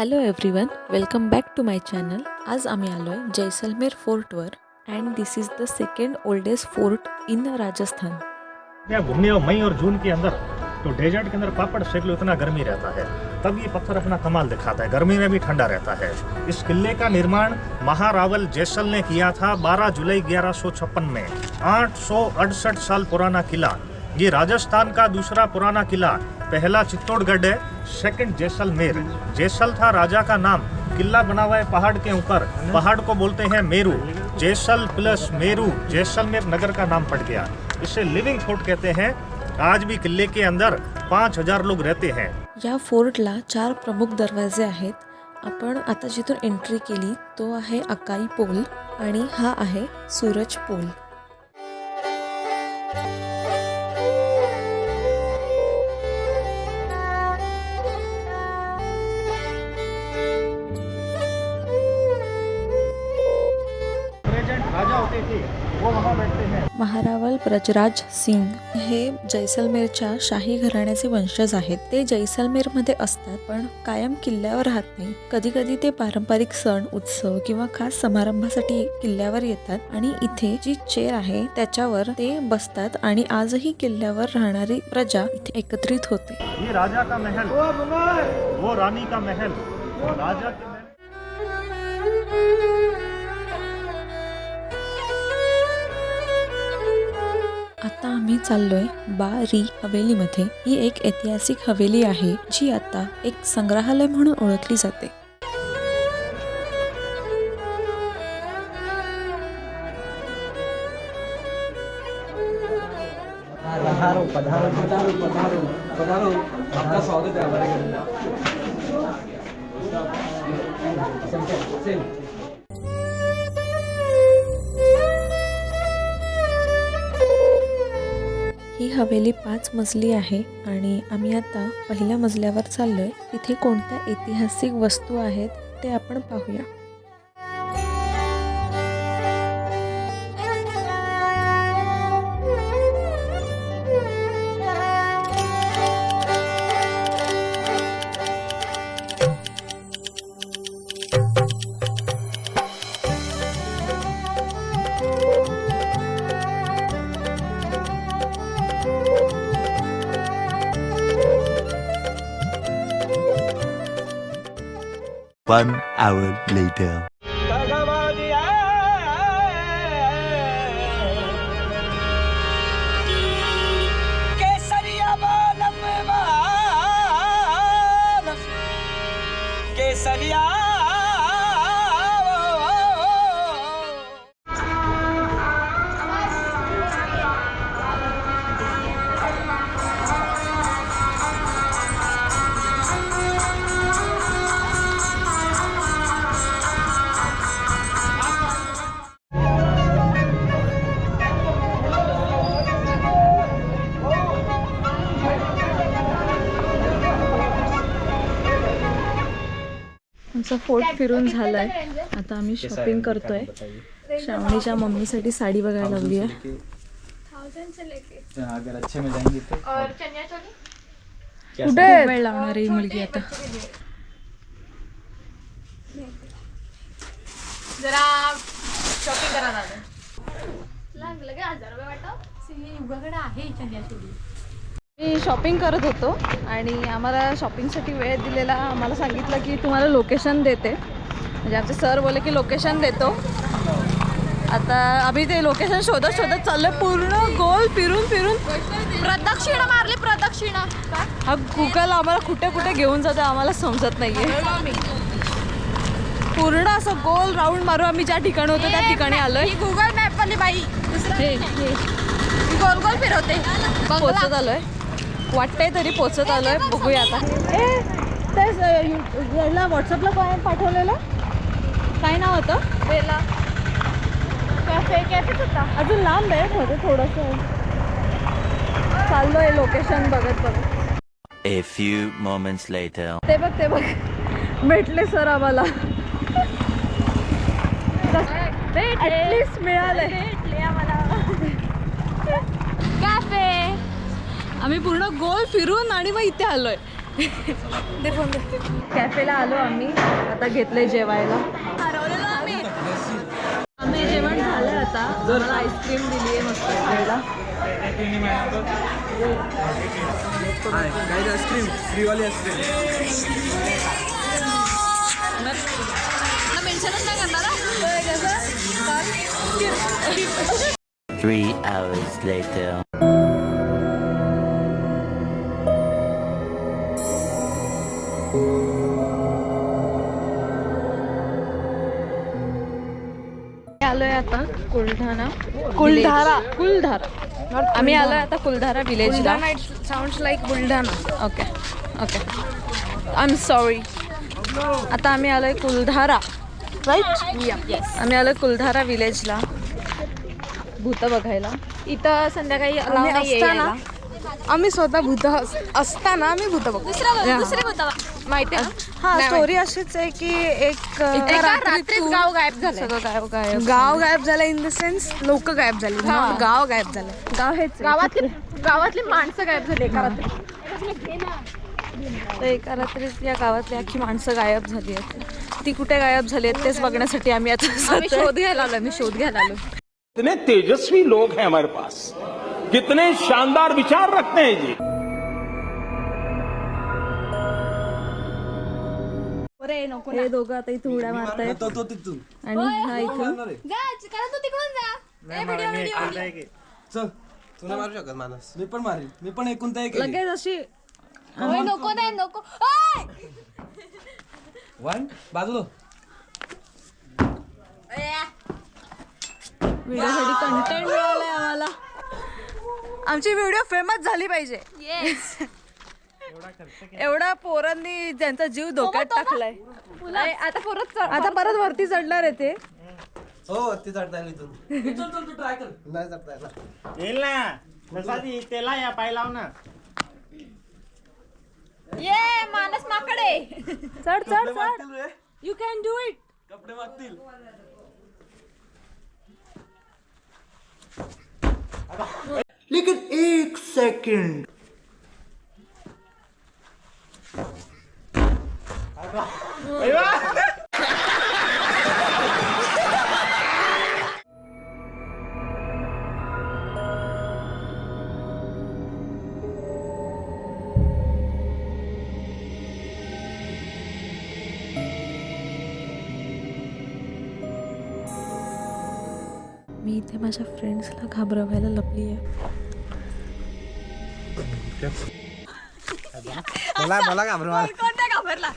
Hello everyone welcome back to my channel आज आम्ही आलो आहे Jaisalmer फोर्टवर and this is the second oldest fort in Rajasthan. घूमने और मई और जून के अंदर तो डेजर्ट के अंदर पापड़ सेक लो इतना गर्मी रहता है, तब ये पत्थर अपना कमाल दिखाता है, गर्मी में भी ठंडा रहता है। इस किले का निर्माण महारावल जैसल ने किया था 12 जुलाई ग्यारह में, आठ सौ अड़सठ साल पुराना किला ये राजस्थान का दूसरा पुराना किला। पहला चित्तौड़गढ़ है सेकंड जैसलमेर। जैसल था राजा का नाम। किला बना हुआ है पहाड़ के ऊपर। पहाड़ को बोलते हैं मेरू। जैसल प्लस मेरू, जैसलमेर नगर का नाम पड़ गया। इसे लिविंग फोर्ट कहते हैं। आज भी किले के अंदर पाँच हज़ार लोग रहते हैं। या फोर्टला चार प्रमुख दरवाजे आहेत। आपण आता जिथून एंट्री केली तो आहे अकाई पोल हा आहे सूरज पोल. महारावल ब्रजराज सिंग हे जैसलमेरच्या शाही घराण्याचे वंशज आहेत. ते जैसलमेरमध्ये असतात पण कायम किल्ल्यावर राहत नाही. कधी कधी ते पारंपरिक सण उत्सव किंवा खास समारंभासाठी किल्ल्यावर येतात आणि इथे जी चेअर आहे त्याच्यावर ते बसतात आणि आजही किल्ल्यावर राहणारी प्रजा इथे एकत्रित होते. ये राजा का महल वो रानी का महल राजा चाललोय बा री हवेलीमध्ये. ही एक ऐतिहासिक हवेली आहे जी आता एक संग्रहालय म्हणून ओळखली जाते. पधारो पधारो पधारो. पधारो पधारो आपका स्वागत है हमारे घर में। हवेली पाच मजली आहे आणि आम्ही आता पहिल्या मजल्यावर चाललोय. तिथे कोणत्या ऐतिहासिक वस्तू आहेत ते आपण पाहूया. One hour later. आमचा फोर्ट फिरून झालाय. आता आम्ही शॉपिंग करतोय. श्रावणीच्या मम्मीसाठी साडी बघायला लागली आहे अगर अच्छे में जाएंगे तो. कुठे वेळ लावणार आहे ही मुलगी आता. जरा शॉपिंग करा दादा लगे हजार रुपये वाटत युगाकडे आहे चंद्याचोली मी शॉपिंग करत होतो आणि आम्हाला शॉपिंगसाठी वेळ दिलेला. आम्हाला सांगितलं की तुम्हाला लोकेशन देते. म्हणजे आमचे सर बोले की लोकेशन देतो. आता आम्ही ते लोकेशन शोधत शोधत चाललोय. पूर्ण गोल फिरून फिरून प्रदक्षिणा मारली प्रदक्षिणा. हा गुगल आम्हाला कुठे कुठे घेऊन जातो आम्हाला समजत नाहीये. पूर्ण असं गोल राऊंड मारून आम्ही ज्या ठिकाणी होतो त्या ठिकाणी आलोय. ही गुगल मॅप वाली बाई. गोल गोल फिरवते. पोचत आलोय. वाटतंय तरी पोचत आलोय. बघूया आता. ए तेच याला व्हॉट्सअपला काय पाठवलेलं? काय नाव होतं? बेला कॅफे कॅफेच होता. अजून लांब आहे मध्ये थोडंसं. चाललोय लोकेशन बघत बघत. A few moments later. ते बघ ते बघ. भेटले सर आम्हाला. ऍटलिस्ट मिळालंय. आम्हाला. कॅफे आम्ही पूर्ण गोल फिरून आणि मग इथे आलोय. कॅफेला आलो आम्ही. आता घेतलंय जेवायला. आम्ही. जेवण झालंय आता. मला आईस्क्रीम दिली आहे मस्त खायला आईस्क्रीम फ्रीवाली आईस्क्रीम मेन्शनच नाही करणार Three hours later. आलोय आता कुलढाणा कुलधारा? कुलधारा. आम्ही आलोय आता Kuldhara विलेजला sound like Buldhana. Okay okay I am sorry आता आम्ही आलोय कुलधारा. राईट आम्ही आलोय कुलधारा विलेजला भूत बघायला. इथं संध्याकाळी allow नाहीये यायला. आम्ही स्वतः भूत असताना आम्ही भूत बघतो. दुसरा दुसरी होता माहिती? हा स्टोरी अशीच आहे की एक रात्रीत गाव गायब झालं सगळं गाव गायब गाव गायब झालं इन द सेन्स लोक गायब झाली. गाव गायब झालं. गाव हेच गावातली गावातली माणसं गायब झाली एका रात्री. तर एका रात्रीत या गावातली अख्खी माणसं गायब झाली आहेत. ती कुठे गायब झाली आहेत तेच बघण्यासाठी आम्ही आता. शोध घ्यायला आलो मी शोध घ्यायला आलो कितने तेजस्वी लोग हैं हमारे पास। कितने शानदार विचार रखते हैं जी हे दोघं आता इथे उड्या मारतायत. तो तो तिथून. आणि हा इथून. जा कारण तू तिकडून जा. ए, व्हिडिओ व्हिडिओ चल. तू नाही मारू शकत मानस मी पण मारीन मी पण एकूण ते केली लगेच अशी ओय, नको नाही नको. ओय! वन बाजूला. व्हिडिओसाठी कंटेंट मिळालाय आम्हाला. आमची व्हिडिओ फेमस झाली पाहिजे. येस एवढा पोरांनी त्यांचा जीव धोक्यात टाकलाय. नाही, आता परत चढ- आता परत वरती चढणार आहे ते. हो ती चढता येईल इथून. चल चल तू ट्राय कर. नाही चढता येणार येईल ना. प्रसादी तेला या पाय लाव ना. ये मानस माकडे. चढ चढ चढ. यू कॅन डू इट कपडे मागतील मी इथे माझ्या फ्रेंड्सला घाबरवायला लपली आहे. मला मला घाबरवा कोणत्या घाबरला?